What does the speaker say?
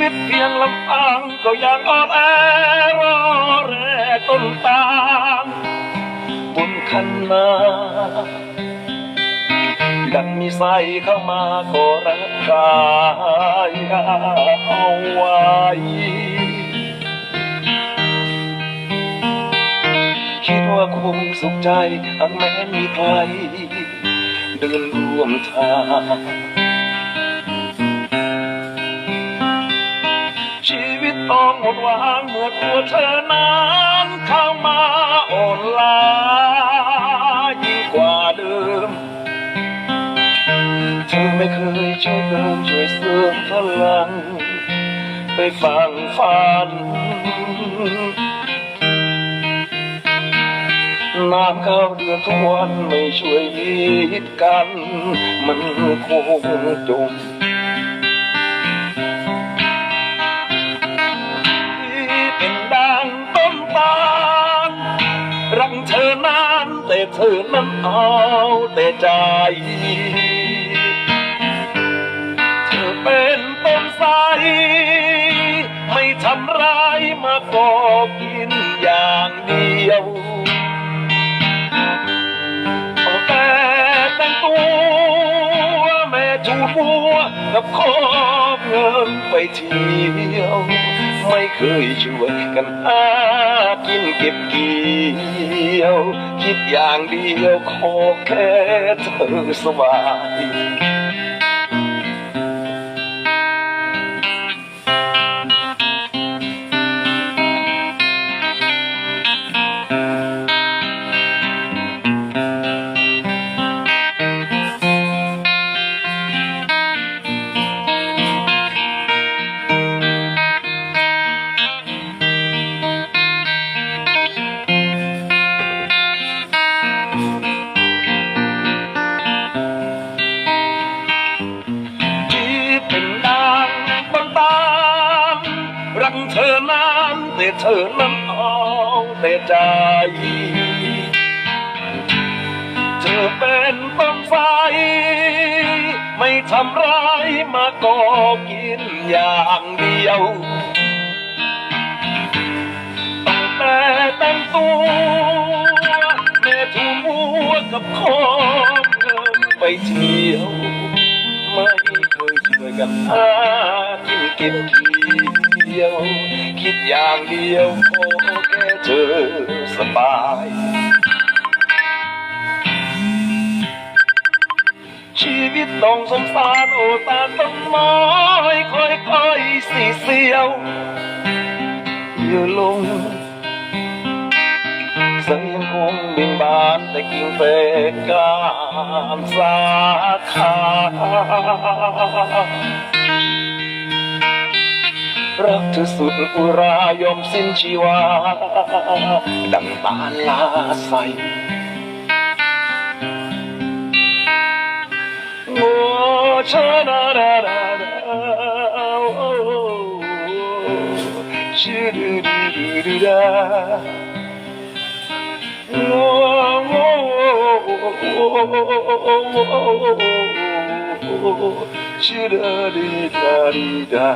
วิตเพียงลำพังก็ยังอ่อนแอรอแรต้นตาลบนคันนาดังมีใส่เข้ามาขอรักกายเอาไว้คิดว่าคงสุขใจหากแม้มีใครเดินร่วมทาง ดหวังเมื่อตัวเธอนั้นเข้ามาอ่อนล้ายิ่งกว่าเดิม เธอไม่เคยช่วยเติมช่วยเสริมพลัง ไปฟังฝันน้ำข้าวเดือนทุกวันไม่ช่วยมิดกัน มันคงจม เธอนั้นเอาแต่ใจ เธอเป็นต้นไทรไม่ทำร้ายมาก็กินอย่างเดียวเอาแต่แต่งตัวแม่จูบัวกับคอบเงินไปเที่ยว ไม่เคยช่วยกันหากินเก็บเกี่ ยว คิดอย่างเดียวขอแค่เธอสบาย เธอนานแต่เธอนั้นเอาแต่ใจ เธอเป็นต้นไฟ ไม่ทำร้ายมาก็กินอย่างเดียวตั้งแต่แต่งตัวแม่ถูมัวกับคองเงินไปเที่ยว ไม่เคยช่วยกันหากินเก็บเียว คิดอย่างเดียวขอแค่เธอสบาย ชีวิตต้องสงสารโอตาต้นไม้ค่อยๆสีเสียวเยื่อลงเสียงคงบ่งบานแต่กิ่งเฟกามสาขา รักเธอสุดอุรายอมสิ้นชีวา ดังตาลาใสโอชาดาดาดาดาโอชิดูดูดูดูดาโอ้โอ้ชิดาดีดาดีดา